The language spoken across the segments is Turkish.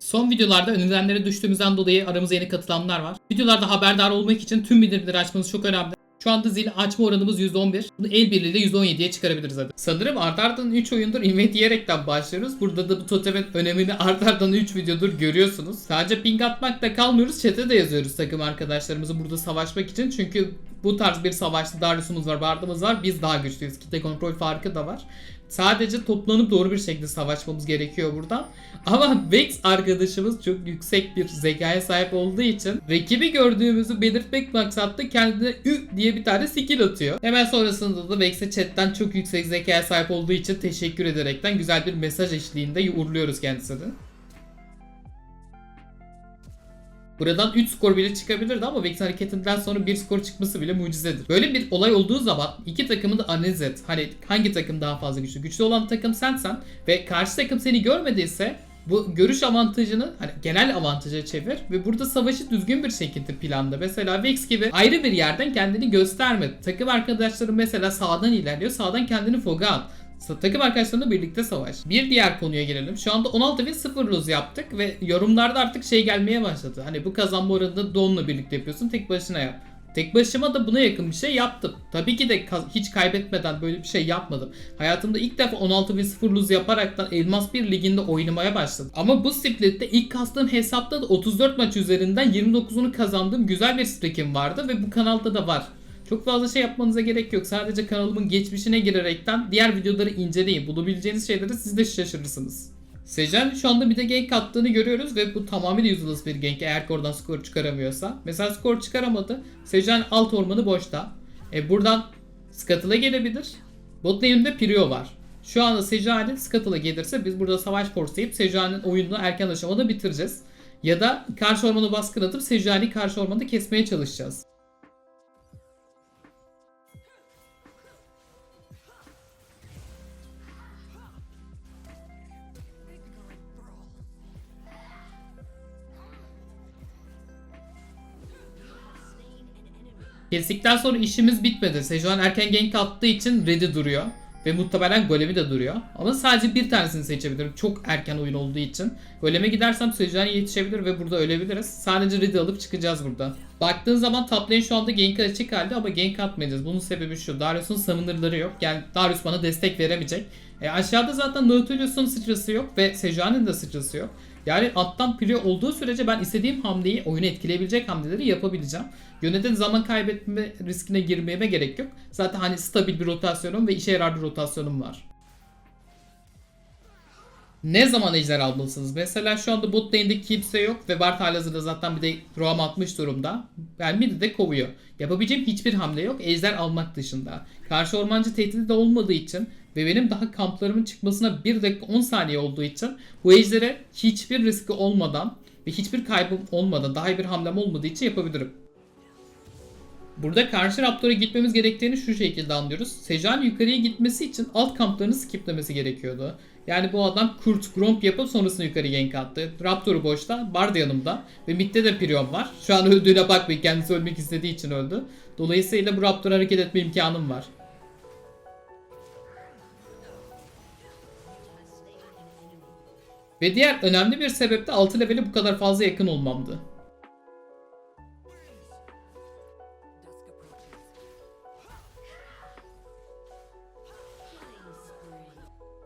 Son videolarda önerilenlere düştüğümüzden dolayı aramıza yeni katılanlar var. Videolarda haberdar olmak için tüm bildirimleri açmanız çok önemli. Şu anda zil açma oranımız %11. Bunu el birliğiyle %17'ye çıkarabiliriz hadi. Sanırım art ardan 3 oyundur invade diyerekten başlıyoruz. Burada da bu totemin önemini art ardan 3 videodur görüyorsunuz. Sadece ping atmakla kalmıyoruz. Chat'e de yazıyoruz takım arkadaşlarımızı burada savaşmak için. Çünkü bu tarz bir savaşta Darius'umuz var, Bard'ımız var. Biz daha güçlüyüz. Kitle kontrol farkı da var. Sadece toplanıp doğru bir şekilde savaşmamız gerekiyor burada. Ama Vex arkadaşımız çok yüksek bir zekaya sahip olduğu için rakibi gördüğümüzü belirtmek maksatlı kendine ü diye bir tane skill atıyor. Hemen sonrasında da Vex'e chatten çok yüksek zekaya sahip olduğu için teşekkür ederekten güzel bir mesaj eşliğinde uğurluyoruz kendisini. Buradan 3 skor bile çıkabilirdi ama Vex hareketinden sonra 1 skor çıkması bile mucizedir. Böyle bir olay olduğu zaman iki takımı da analiz et. Hani hangi takım daha fazla güçlü? Güçlü olan takım sensen ve karşı takım seni görmediyse bu görüş avantajını hani genel avantaja çevir ve burada savaşı düzgün bir şekilde planla. Mesela Vex gibi ayrı bir yerden kendini gösterme. Takım arkadaşları mesela sağdan ilerliyor. Sağdan kendini foga at. Takım arkadaşlarınla birlikte savaş. Bir diğer konuya gelelim. Şu anda 16 bin 0 lose yaptık ve yorumlarda artık şey gelmeye başladı. Hani bu kazanma oranını Don'la birlikte yapıyorsun tek başına yap. Tek başıma da buna yakın bir şey yaptım. Tabii ki de hiç kaybetmeden böyle bir şey yapmadım. Hayatımda ilk defa 16 bin 0 lose yaparaktan Elmas 1 liginde oynamaya başladım. Ama bu splitte ilk kastığım hesapta da 34 maç üzerinden 29'unu kazandığım güzel bir streakim vardı ve bu kanalda da var. Çok fazla şey yapmanıza gerek yok. Sadece kanalımın geçmişine girerekten diğer videoları inceleyin. Bulabileceğiniz şeyleri siz de şaşırırsınız. Sejan şu anda bir de gank attığını görüyoruz ve bu tamamıyla useless bir gank eğer oradan skor çıkaramıyorsa. Mesela skor çıkaramadı. Sejan alt ormanı boşta. E buradan Scuttle'a gelebilir. Bot lane'de Prio var. Şu anda Sejan'ın Scuttle'a gelirse biz burada savaş forsayıp Sejan'ın oyununu erken aşamada bitireceğiz. Ya da karşı ormanı baskın atıp Sejan'ı karşı ormanda kesmeye çalışacağız. Kestikten sonra işimiz bitmedi. Sejuan erken gank attığı için ready duruyor. Ve muhtemelen golemi de duruyor. Ama sadece bir tanesini seçebilirim. Çok erken oyun olduğu için. Goleme gidersem Sejuan yetişebilir ve burada ölebiliriz. Sadece ready alıp çıkacağız burada. Baktığın zaman top lane şu anda gank açık halde ama gank atmayacağız. Bunun sebebi şu. Darius'un summoner'ları yok. Yani Darius bana destek veremeyecek. E aşağıda zaten Nautilus'un sıçrası yok ve Sejuani'nin de sıçrası yok. Yani alttan prio olduğu sürece ben istediğim hamleyi oyunu etkileyebilecek hamleleri yapabileceğim. Yöneten zaman kaybetme riskine girmeme gerek yok. Zaten hani stabil bir rotasyonum ve işe yarar bir rotasyonum var. Ne zaman ejder almalısınız? Mesela şu anda bot kimse yok ve Bart halihazırda zaten bir de roam atmış durumda. Yani midi de kovuyor. Yapabileceğim hiçbir hamle yok ejder almak dışında. Karşı ormancı tehdidi de olmadığı için ve benim daha kamplarımın çıkmasına 1 dakika 10 saniye olduğu için bu ejdere hiçbir riski olmadan ve hiçbir kaybım olmadan daha iyi bir hamlem olmadığı için yapabilirim. Burada karşı Raptor'a gitmemiz gerektiğini şu şekilde anlıyoruz. Sejan yukarıya gitmesi için alt kamplarını skiplemesi gerekiyordu. Yani bu adam Kurt Gromp yapıp sonrasında yukarı gank attı. Raptor'u boşta, Bard yanımda ve midde de Prion var. Şu an öldüğüne bakmayın kendisi ölmek istediği için öldü. Dolayısıyla bu Raptor'a hareket etme imkanım var. Ve diğer önemli bir sebep de 6 levele bu kadar fazla yakın olmamdı.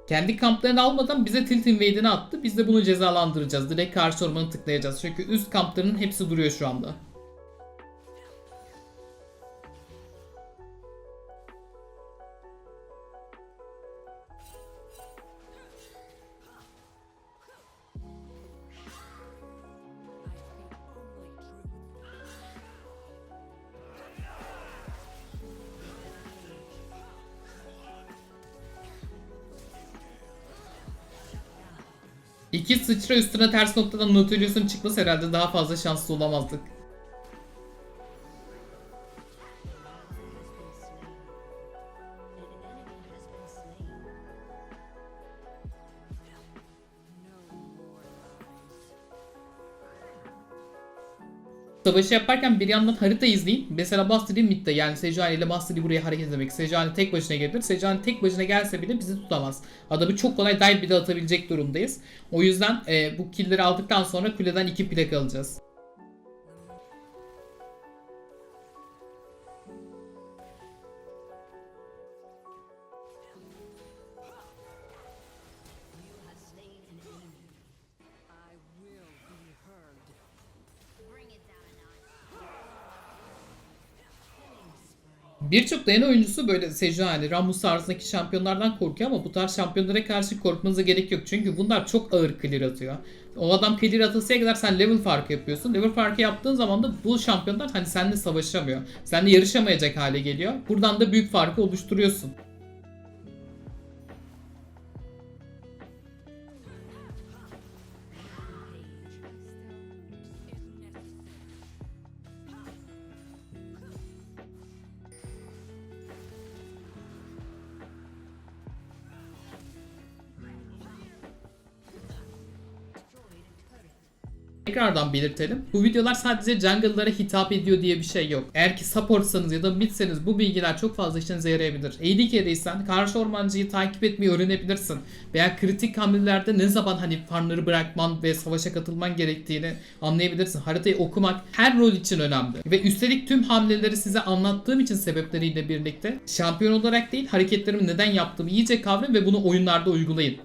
Kendi kamplarını almadan bize Tilt Invade'ini attı. Biz de bunu cezalandıracağız. Direkt karşı ormanı tıklayacağız. Çünkü üst kamplarının hepsi duruyor şu anda. İki sıçra üstüne ters noktadan Nautilus'un çıkması herhalde daha fazla şanslı olamazdık. Savaşı yaparken bir yandan harita izleyin. Mesela Bastili midde yani Sejuani ile Bastili buraya hareket etmek. Sejuani tek başına gelir. Sejuani tek başına gelse bile bizi tutamaz. Adamı çok kolay dive bir de atabilecek durumdayız. O yüzden e, bu killleri aldıktan sonra kuleden 2 plak alacağız. Birçok dayanı oyuncusu böyle Sejuani, Ramus tarzındaki şampiyonlardan korkuyor ama bu tarz şampiyonlara karşı korkmanıza gerek yok. Çünkü bunlar çok ağır clear atıyor. O adam clear atasıya kadar sen level farkı yapıyorsun. Level farkı yaptığın zaman da bu şampiyonlar hani seninle savaşamıyor. Seninle yarışamayacak hale geliyor. Buradan da büyük farkı oluşturuyorsun. Tekrardan belirtelim. Bu videolar sadece jungle'lara hitap ediyor diye bir şey yok. Eğer ki supportsanız ya da midseniz bu bilgiler çok fazla işinize yarayabilir. AD carry'sen karşı ormancıyı takip etmeyi öğrenebilirsin. Veya kritik hamlelerde ne zaman hani farmları bırakman ve savaşa katılman gerektiğini anlayabilirsin. Haritayı okumak her rol için önemli. Ve üstelik tüm hamleleri size anlattığım için sebepleriyle birlikte şampiyon olarak değil hareketlerimi neden yaptığımı iyice kavrayın ve bunu oyunlarda uygulayın.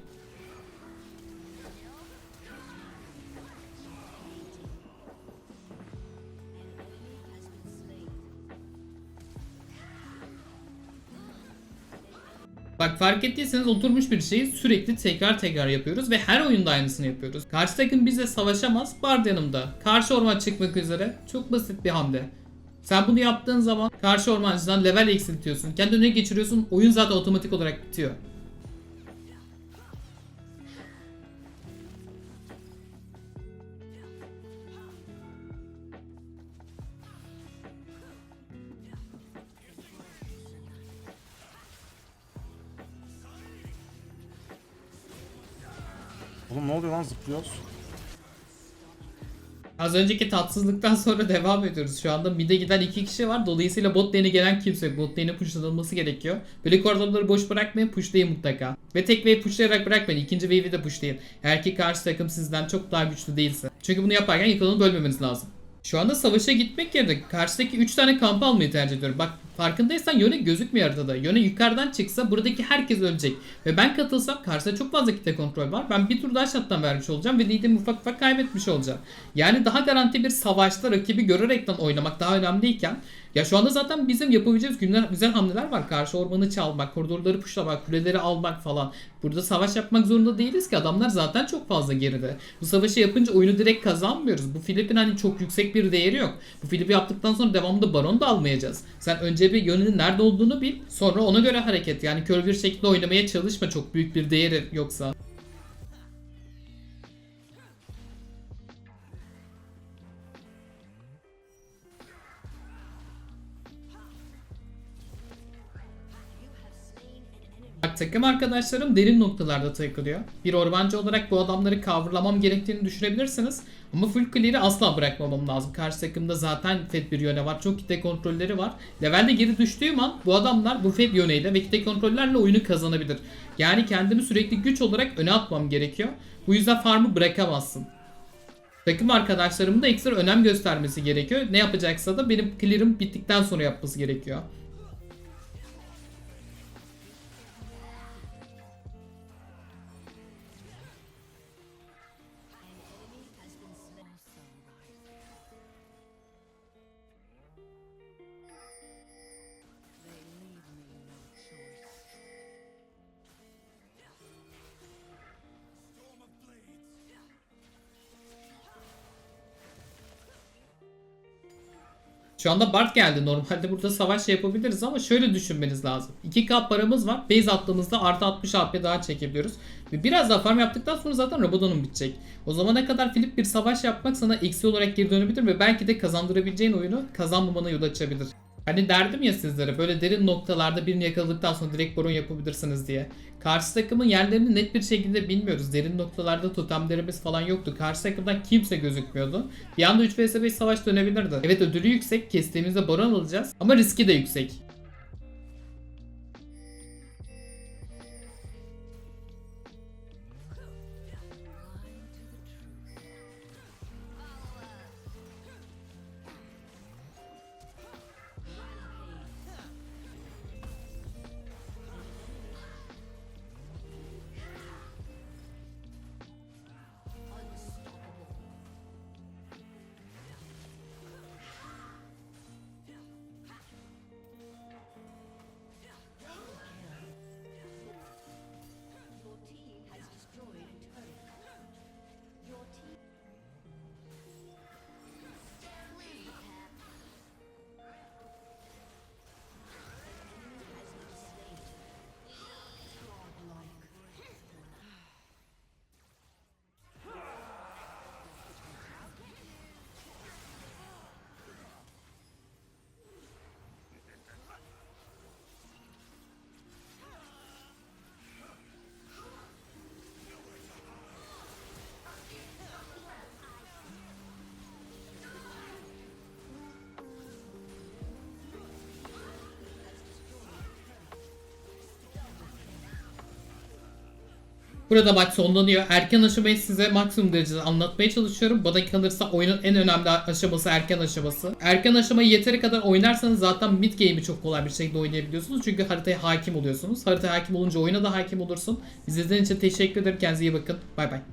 Bak fark ettiyseniz oturmuş bir şeyi sürekli tekrar tekrar yapıyoruz ve her oyunda aynısını yapıyoruz. Karşı takım bize savaşamaz, Bard yanımda. Karşı orman çıkmak üzere çok basit bir hamle. Sen bunu yaptığın zaman karşı ormancıdan level eksiltiyorsun. Kendi öne geçiriyorsun. Oyun zaten otomatik olarak bitiyor. Oğlum ne oluyor lan zıplıyoruz? Az önceki tatsızlıktan sonra devam ediyoruz. Şu anda mid'e giden iki kişi var. Dolayısıyla bot lane'e gelen kimse yok. Bot lane'e pushlanılması gerekiyor. Böyle koridorları boş bırakmayın. Pushlayın mutlaka. Ve tek wave pushlayarak bırakmayın. İkinci wave'i de pushlayın. Eğer ki karşı takım sizden çok daha güçlü değilse. Çünkü bunu yaparken yıkılanı bölmemeniz lazım. Şu anda savaşa gitmek yerine karşıdaki 3 tane kamp almayı tercih ediyorum. Bak farkındaysan yöne gözükmüyor haritada. Yöne yukarıdan çıksa buradaki herkes ölecek. Ve ben katılsam karşıda çok fazla kitle kontrol var. Ben bir tur daha shutdown vermiş olacağım ve lead'imi ufak ufak kaybetmiş olacağım. Yani daha garanti bir savaşta rakibi görerekten oynamak daha önemliyken ya şu anda zaten bizim yapabileceğimiz güzel, güzel hamleler var. Karşı ormanı çalmak, koridorları puşlamak, kuleleri almak falan. Burada savaş yapmak zorunda değiliz ki adamlar zaten çok fazla geride. Bu savaşı yapınca oyunu direkt kazanmıyoruz. Bu Filip'in hani çok yüksek bir değeri yok. Bu Filip'i yaptıktan sonra devamında baron da almayacağız. Sen önce bir yönünün nerede olduğunu bil. Sonra ona göre hareket. Yani kör bir şekilde oynamaya çalışma çok büyük bir değeri yoksa. Takım arkadaşlarım derin noktalarda takılıyor. Bir ormancı olarak bu adamları coverlamam gerektiğini düşünebilirsiniz. Ama full clear'i asla bırakmamam lazım. Karşı takımda zaten fed bir yöne var. Çok kitle kontrolleri var. Levelde geri düştüğüm an bu adamlar bu fed yöneyle ve kitle kontrollerle oyunu kazanabilir. Yani kendimi sürekli güç olarak öne atmam gerekiyor. Bu yüzden farmı bırakamazsın. Takım arkadaşlarımın da ekstra önem göstermesi gerekiyor. Ne yapacaksa da benim clear'ım bittikten sonra yapması gerekiyor. Şu anda Bart geldi. Normalde burada savaş yapabiliriz ama şöyle düşünmeniz lazım. 2k paramız var. Base attığımızda artı 60 AP daha çekebiliyoruz. Ve biraz daha farm yaptıktan sonra zaten Rabadon'un bitecek. O zamana kadar Filip bir savaş yapmak sana eksi olarak geri dönebilir ve belki de kazandırabileceğin oyunu kazanmamana yol açabilir. Hani derdim ya sizlere böyle derin noktalarda birini yakaladıktan sonra direkt baron yapabilirsiniz diye. Karşı takımın yerlerini net bir şekilde bilmiyoruz. Derin noktalarda totemlerimiz falan yoktu. Karşı takımdan kimse gözükmüyordu. Bir anda 3 vs 5 savaş dönebilirdi. Evet ödülü yüksek. Kestiğimizde baron alacağız. Ama riski de yüksek. Burada maç sonlanıyor. Erken aşamayı size maksimum derecede anlatmaya çalışıyorum. Bana kalırsa oyunun en önemli aşaması erken aşaması. Erken aşamayı yeteri kadar oynarsanız zaten mid game'i çok kolay bir şekilde oynayabiliyorsunuz. Çünkü haritaya hakim oluyorsunuz. Haritaya hakim olunca oyuna da hakim olursun. İzlediğiniz için teşekkür ederim. Kendinize iyi bakın. Bay bay.